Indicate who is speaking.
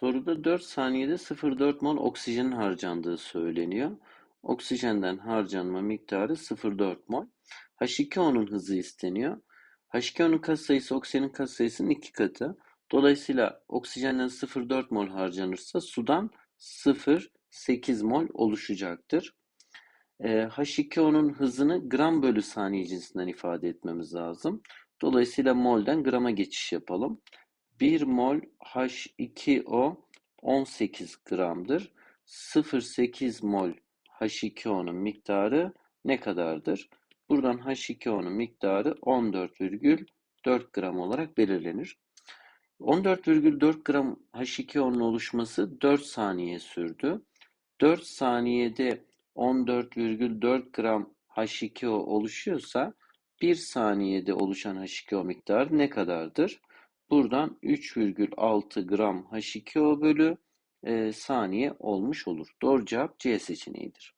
Speaker 1: Soruda 4 saniyede 0,4 mol oksijenin harcandığı söyleniyor. Oksijenden harcanma miktarı 0,4 mol. H2O'nun hızı isteniyor. H2O'nun katsayısı oksijenin katsayısının iki katı. Dolayısıyla oksijenden 0,4 mol harcanırsa sudan 0,8 mol oluşacaktır. Ee, H2O'nun hızını gram bölü saniye cinsinden ifade etmemiz lazım. Dolayısıyla molden grama geçiş yapalım. 1 mol H2O 18 gramdır. 0,8 mol H2O'nun miktarı ne kadardır? Buradan H2O'nun miktarı 14,4 gram olarak belirlenir. 14,4 gram H2O'nun oluşması 4 saniye sürdü. 4 saniyede 14,4 gram H2O oluşuyorsa 1 saniyede oluşan H2O miktarı ne kadardır? Buradan 3,6 gram H2O bölü e, saniye olmuş olur. Doğru cevap C seçeneğidir.